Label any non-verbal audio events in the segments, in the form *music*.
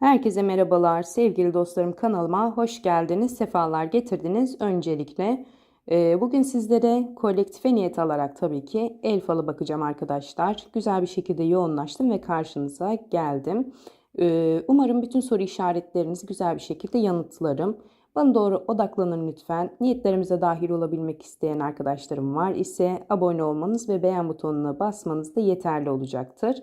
Herkese merhabalar. Sevgili dostlarım kanalıma hoş geldiniz. Sefalar getirdiniz öncelikle. E, bugün sizlere kolektife niyet alarak tabii ki el falı bakacağım arkadaşlar. Güzel bir şekilde yoğunlaştım ve karşınıza geldim. E, umarım bütün soru işaretlerinizi güzel bir şekilde yanıtlarım. Bana doğru odaklanın lütfen. Niyetlerimize dahil olabilmek isteyen arkadaşlarım var ise abone olmanız ve beğen butonuna basmanız da yeterli olacaktır.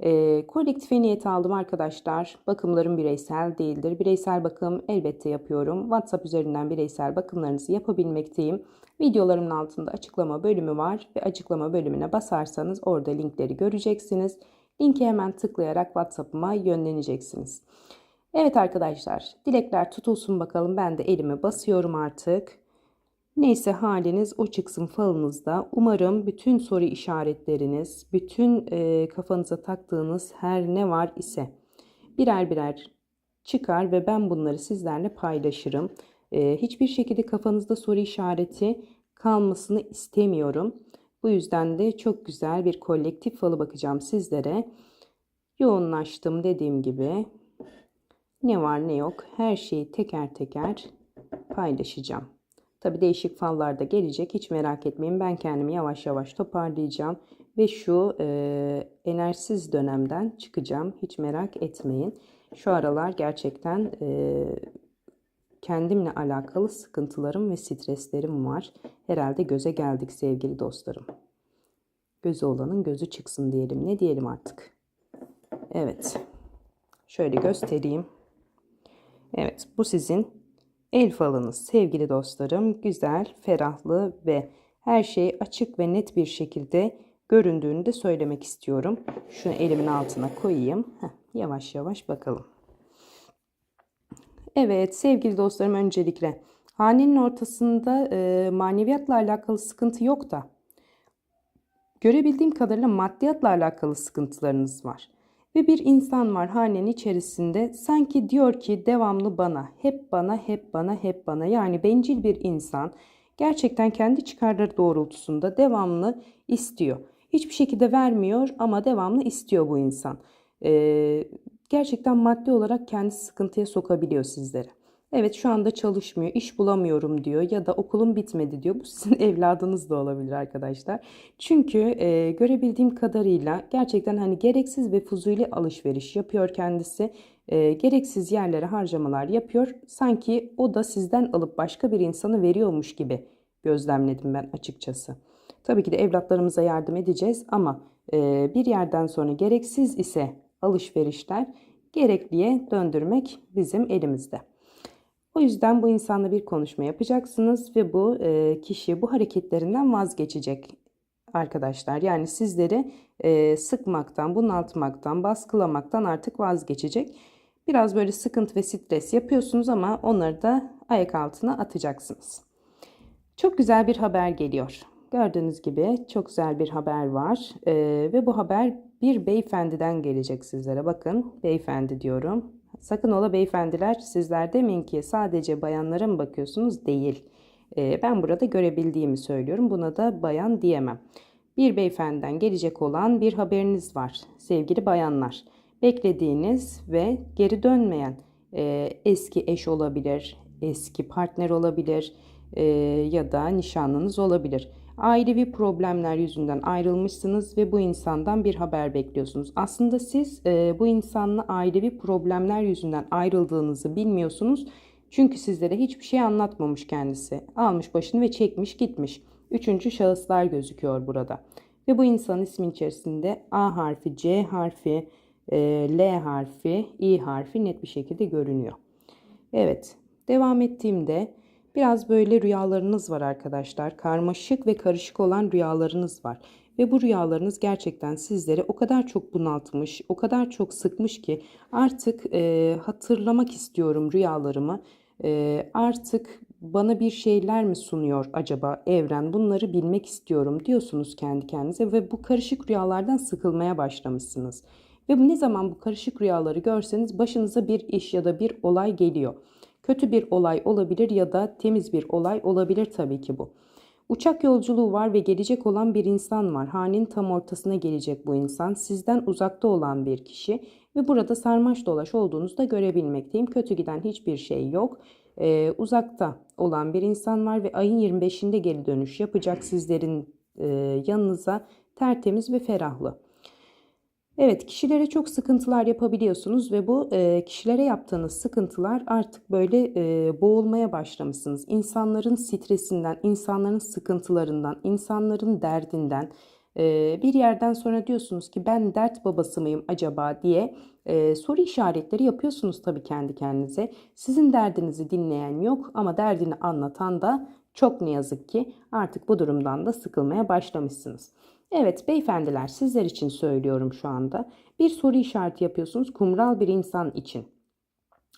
E, kolektife niyet aldım arkadaşlar. Bakımlarım bireysel değildir. Bireysel bakım elbette yapıyorum. WhatsApp üzerinden bireysel bakımlarınızı yapabilmekteyim. Videolarımın altında açıklama bölümü var ve açıklama bölümüne basarsanız orada linkleri göreceksiniz. Linki hemen tıklayarak WhatsApp'ıma yönleneceksiniz. Evet arkadaşlar, dilekler tutulsun bakalım. Ben de elime basıyorum artık. Neyse haliniz o çıksın falınızda. Umarım bütün soru işaretleriniz, bütün e, kafanıza taktığınız her ne var ise birer birer çıkar ve ben bunları sizlerle paylaşırım. E, hiçbir şekilde kafanızda soru işareti kalmasını istemiyorum. Bu yüzden de çok güzel bir kolektif falı bakacağım sizlere. Yoğunlaştım dediğim gibi. Ne var ne yok her şeyi teker teker paylaşacağım. Tabi değişik fallar da gelecek. Hiç merak etmeyin. Ben kendimi yavaş yavaş toparlayacağım. Ve şu e, enerjisiz dönemden çıkacağım. Hiç merak etmeyin. Şu aralar gerçekten e, kendimle alakalı sıkıntılarım ve streslerim var. Herhalde göze geldik sevgili dostlarım. Gözü olanın gözü çıksın diyelim. Ne diyelim artık. Evet. Şöyle göstereyim. Evet bu sizin El falınız sevgili dostlarım güzel, ferahlı ve her şey açık ve net bir şekilde göründüğünü de söylemek istiyorum. Şunu elimin altına koyayım. Heh, yavaş yavaş bakalım. Evet sevgili dostlarım öncelikle hanenin ortasında e, maneviyatla alakalı sıkıntı yok da görebildiğim kadarıyla maddiyatla alakalı sıkıntılarınız var. Ve bir insan var hanenin içerisinde sanki diyor ki devamlı bana, hep bana, hep bana, hep bana. Yani bencil bir insan gerçekten kendi çıkarları doğrultusunda devamlı istiyor. Hiçbir şekilde vermiyor ama devamlı istiyor bu insan. Ee, gerçekten maddi olarak kendi sıkıntıya sokabiliyor sizleri. Evet şu anda çalışmıyor, iş bulamıyorum diyor ya da okulum bitmedi diyor. Bu sizin *laughs* evladınız da olabilir arkadaşlar. Çünkü e, görebildiğim kadarıyla gerçekten hani gereksiz ve fuzuli alışveriş yapıyor kendisi. E, gereksiz yerlere harcamalar yapıyor. Sanki o da sizden alıp başka bir insanı veriyormuş gibi gözlemledim ben açıkçası. Tabii ki de evlatlarımıza yardım edeceğiz ama e, bir yerden sonra gereksiz ise alışverişler gerekliye döndürmek bizim elimizde. O yüzden bu insanla bir konuşma yapacaksınız ve bu e, kişi bu hareketlerinden vazgeçecek arkadaşlar. Yani sizleri e, sıkmaktan, bunaltmaktan, baskılamaktan artık vazgeçecek. Biraz böyle sıkıntı ve stres yapıyorsunuz ama onları da ayak altına atacaksınız. Çok güzel bir haber geliyor. Gördüğünüz gibi çok güzel bir haber var ee, ve bu haber bir beyefendiden gelecek sizlere. Bakın beyefendi diyorum. Sakın ola beyefendiler sizler demeyin ki sadece bayanlara mı bakıyorsunuz? Değil. Ee, ben burada görebildiğimi söylüyorum. Buna da bayan diyemem. Bir beyefendiden gelecek olan bir haberiniz var sevgili bayanlar. Beklediğiniz ve geri dönmeyen e, eski eş olabilir, eski partner olabilir e, ya da nişanlınız olabilir. Ailevi problemler yüzünden ayrılmışsınız ve bu insandan bir haber bekliyorsunuz. Aslında siz e, bu insanla ailevi problemler yüzünden ayrıldığınızı bilmiyorsunuz. Çünkü sizlere hiçbir şey anlatmamış kendisi. Almış başını ve çekmiş gitmiş. Üçüncü şahıslar gözüküyor burada. Ve bu insanın ismin içerisinde A harfi, C harfi, e, L harfi, I harfi net bir şekilde görünüyor. Evet, devam ettiğimde Biraz böyle rüyalarınız var arkadaşlar. Karmaşık ve karışık olan rüyalarınız var. Ve bu rüyalarınız gerçekten sizleri o kadar çok bunaltmış, o kadar çok sıkmış ki artık e, hatırlamak istiyorum rüyalarımı. E, artık bana bir şeyler mi sunuyor acaba evren bunları bilmek istiyorum diyorsunuz kendi kendinize ve bu karışık rüyalardan sıkılmaya başlamışsınız. Ve ne zaman bu karışık rüyaları görseniz başınıza bir iş ya da bir olay geliyor. Kötü bir olay olabilir ya da temiz bir olay olabilir tabii ki bu. Uçak yolculuğu var ve gelecek olan bir insan var. Hanenin tam ortasına gelecek bu insan. Sizden uzakta olan bir kişi Ve burada sarmaş dolaş olduğunuzu da görebilmekteyim. Kötü giden hiçbir şey yok. Ee, uzakta olan bir insan var ve ayın 25'inde geri dönüş yapacak sizlerin e, yanınıza tertemiz ve ferahlı. Evet, kişilere çok sıkıntılar yapabiliyorsunuz ve bu e, kişilere yaptığınız sıkıntılar artık böyle e, boğulmaya başlamışsınız. İnsanların stresinden, insanların sıkıntılarından, insanların derdinden e, bir yerden sonra diyorsunuz ki ben dert babası mıyım acaba diye e, soru işaretleri yapıyorsunuz tabii kendi kendinize. Sizin derdinizi dinleyen yok ama derdini anlatan da çok ne yazık ki artık bu durumdan da sıkılmaya başlamışsınız. Evet beyefendiler sizler için söylüyorum şu anda. Bir soru işareti yapıyorsunuz kumral bir insan için.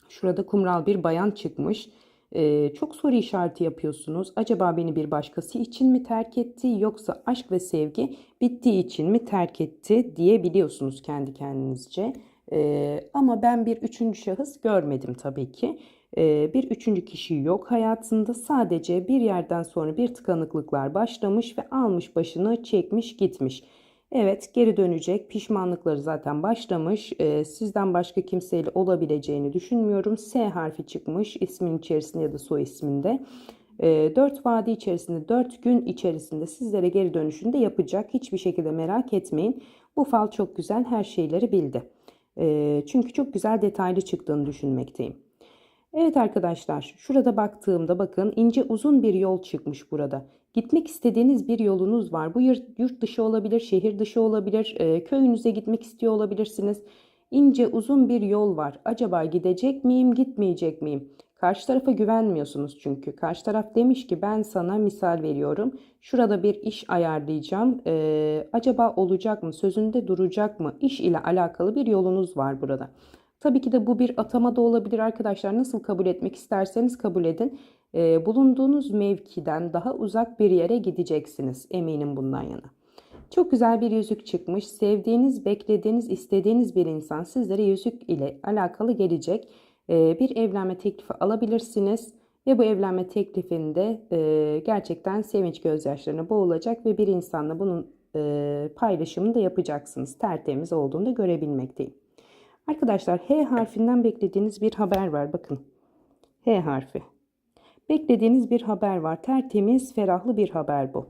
Şurada kumral bir bayan çıkmış. Ee, çok soru işareti yapıyorsunuz. Acaba beni bir başkası için mi terk etti yoksa aşk ve sevgi bittiği için mi terk etti diyebiliyorsunuz kendi kendinizce. Ee, ama ben bir üçüncü şahıs görmedim tabii ki. Ee, bir üçüncü kişi yok hayatında. Sadece bir yerden sonra bir tıkanıklıklar başlamış ve almış başını çekmiş gitmiş. Evet geri dönecek. Pişmanlıkları zaten başlamış. Ee, sizden başka kimseyle olabileceğini düşünmüyorum. S harfi çıkmış ismin içerisinde ya da soy isminde. E, 4 vadi içerisinde 4 gün içerisinde sizlere geri dönüşünde yapacak. Hiçbir şekilde merak etmeyin. Bu fal çok güzel her şeyleri bildi. Çünkü çok güzel detaylı çıktığını düşünmekteyim. Evet arkadaşlar şurada baktığımda bakın ince uzun bir yol çıkmış burada. Gitmek istediğiniz bir yolunuz var. Bu yurt dışı olabilir, şehir dışı olabilir, e, köyünüze gitmek istiyor olabilirsiniz. İnce uzun bir yol var. Acaba gidecek miyim, gitmeyecek miyim? Karşı tarafa güvenmiyorsunuz çünkü. Karşı taraf demiş ki ben sana misal veriyorum. Şurada bir iş ayarlayacağım. Ee, acaba olacak mı? Sözünde duracak mı? İş ile alakalı bir yolunuz var burada. Tabii ki de bu bir atama da olabilir arkadaşlar. Nasıl kabul etmek isterseniz kabul edin. Ee, bulunduğunuz mevkiden daha uzak bir yere gideceksiniz. Eminim bundan yana. Çok güzel bir yüzük çıkmış. Sevdiğiniz, beklediğiniz, istediğiniz bir insan sizlere yüzük ile alakalı gelecek. Ee, bir evlenme teklifi alabilirsiniz. Ve bu evlenme teklifinde e, gerçekten sevinç gözyaşlarına boğulacak ve bir insanla bunun e, paylaşımını da yapacaksınız. Tertemiz olduğunu da görebilmekteyim. Arkadaşlar H harfinden beklediğiniz bir haber var. Bakın H harfi. Beklediğiniz bir haber var. Tertemiz, ferahlı bir haber bu.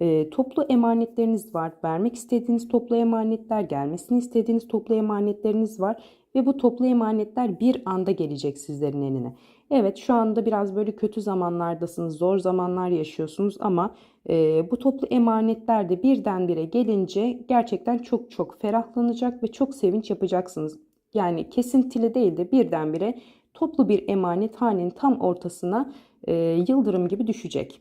E, toplu emanetleriniz var. Vermek istediğiniz toplu emanetler, gelmesini istediğiniz toplu emanetleriniz var. Ve bu toplu emanetler bir anda gelecek sizlerin eline. Evet şu anda biraz böyle kötü zamanlardasınız, zor zamanlar yaşıyorsunuz ama e, bu toplu emanetler de birdenbire gelince gerçekten çok çok ferahlanacak ve çok sevinç yapacaksınız. Yani kesintili değil de birdenbire toplu bir emanet hanenin tam ortasına e, yıldırım gibi düşecek.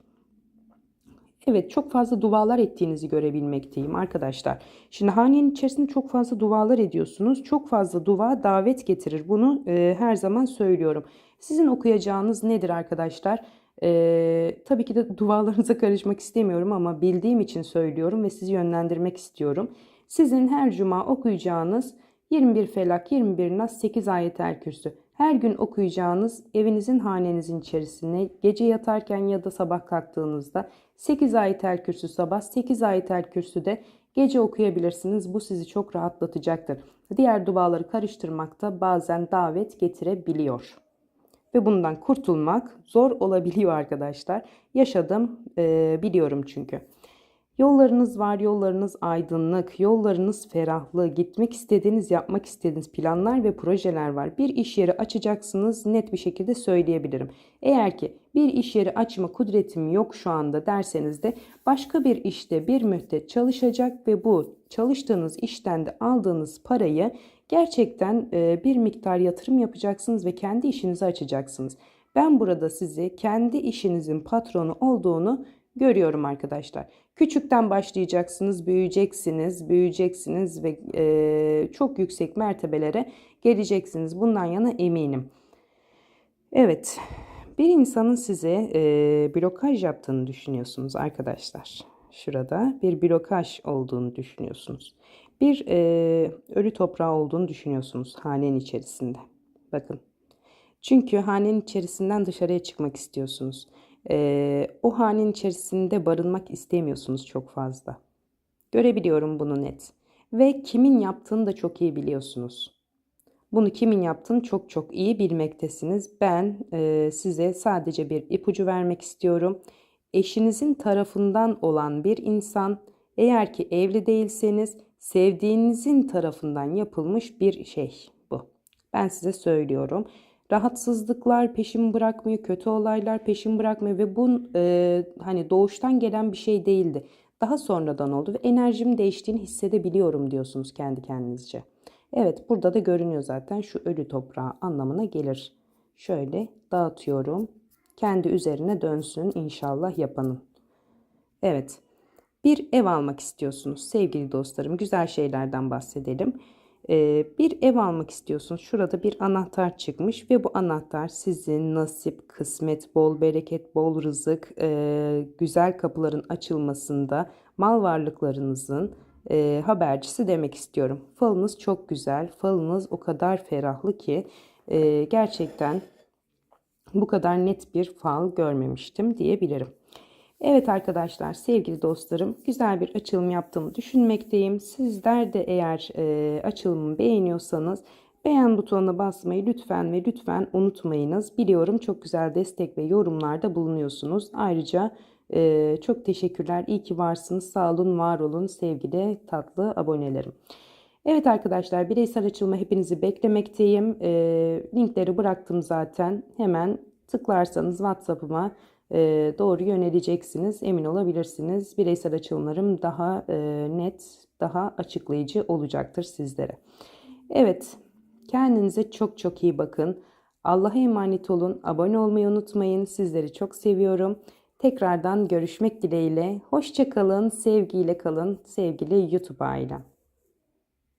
Evet çok fazla dualar ettiğinizi görebilmekteyim arkadaşlar. Şimdi hanenin içerisinde çok fazla dualar ediyorsunuz. Çok fazla dua davet getirir. Bunu e, her zaman söylüyorum. Sizin okuyacağınız nedir arkadaşlar? E, tabii ki de dualarınıza karışmak istemiyorum ama bildiğim için söylüyorum ve sizi yönlendirmek istiyorum. Sizin her cuma okuyacağınız 21 Felak, 21 Nas, 8 ayet-el kürsü. Her gün okuyacağınız evinizin hanenizin içerisine gece yatarken ya da sabah kalktığınızda 8 ayet-el kürsü sabah, 8 ayet-el kürsü de gece okuyabilirsiniz. Bu sizi çok rahatlatacaktır. Diğer duaları karıştırmakta bazen davet getirebiliyor. Ve bundan kurtulmak zor olabiliyor arkadaşlar. Yaşadım, biliyorum çünkü. Yollarınız var, yollarınız aydınlık, yollarınız ferahlı, gitmek istediğiniz, yapmak istediğiniz planlar ve projeler var. Bir iş yeri açacaksınız net bir şekilde söyleyebilirim. Eğer ki bir iş yeri açma kudretim yok şu anda derseniz de başka bir işte bir müddet çalışacak ve bu çalıştığınız işten de aldığınız parayı gerçekten e, bir miktar yatırım yapacaksınız ve kendi işinizi açacaksınız. Ben burada sizi kendi işinizin patronu olduğunu görüyorum arkadaşlar. Küçükten başlayacaksınız, büyüyeceksiniz, büyüyeceksiniz ve e, çok yüksek mertebelere geleceksiniz. Bundan yana eminim. Evet, bir insanın size e, blokaj yaptığını düşünüyorsunuz arkadaşlar. Şurada bir blokaj olduğunu düşünüyorsunuz. Bir e, ölü toprağı olduğunu düşünüyorsunuz hanenin içerisinde. Bakın. Çünkü hanenin içerisinden dışarıya çıkmak istiyorsunuz e, o hanenin içerisinde barınmak istemiyorsunuz çok fazla. Görebiliyorum bunu net. Ve kimin yaptığını da çok iyi biliyorsunuz. Bunu kimin yaptığını çok çok iyi bilmektesiniz. Ben e, size sadece bir ipucu vermek istiyorum. Eşinizin tarafından olan bir insan eğer ki evli değilseniz sevdiğinizin tarafından yapılmış bir şey bu. Ben size söylüyorum. Rahatsızlıklar peşin bırakmıyor, kötü olaylar peşin bırakmıyor ve bu e, hani doğuştan gelen bir şey değildi. Daha sonradan oldu ve enerjim değiştiğini hissedebiliyorum diyorsunuz kendi kendinizce. Evet burada da görünüyor zaten şu ölü toprağı anlamına gelir. Şöyle dağıtıyorum. Kendi üzerine dönsün inşallah yapanın. Evet. Bir ev almak istiyorsunuz sevgili dostlarım. Güzel şeylerden bahsedelim. Ee, bir ev almak istiyorsunuz. Şurada bir anahtar çıkmış ve bu anahtar sizin nasip, kısmet, bol bereket, bol rızık, e, güzel kapıların açılmasında mal varlıklarınızın e, habercisi demek istiyorum. Falınız çok güzel. Falınız o kadar ferahlı ki e, gerçekten bu kadar net bir fal görmemiştim diyebilirim. Evet arkadaşlar, sevgili dostlarım, güzel bir açılım yaptığımı düşünmekteyim. Sizler de eğer e, açılımı beğeniyorsanız beğen butonuna basmayı lütfen ve lütfen unutmayınız. Biliyorum çok güzel destek ve yorumlarda bulunuyorsunuz. Ayrıca e, çok teşekkürler, iyi ki varsınız, sağ olun, var olun sevgili tatlı abonelerim. Evet arkadaşlar, bireysel açılma hepinizi beklemekteyim. E, linkleri bıraktım zaten. Hemen tıklarsanız WhatsApp'ıma doğru yöneleceksiniz. Emin olabilirsiniz. Bireysel açılımlarım daha e, net, daha açıklayıcı olacaktır sizlere. Evet, kendinize çok çok iyi bakın. Allah'a emanet olun. Abone olmayı unutmayın. Sizleri çok seviyorum. Tekrardan görüşmek dileğiyle. Hoşça kalın, sevgiyle kalın sevgili YouTube ailem.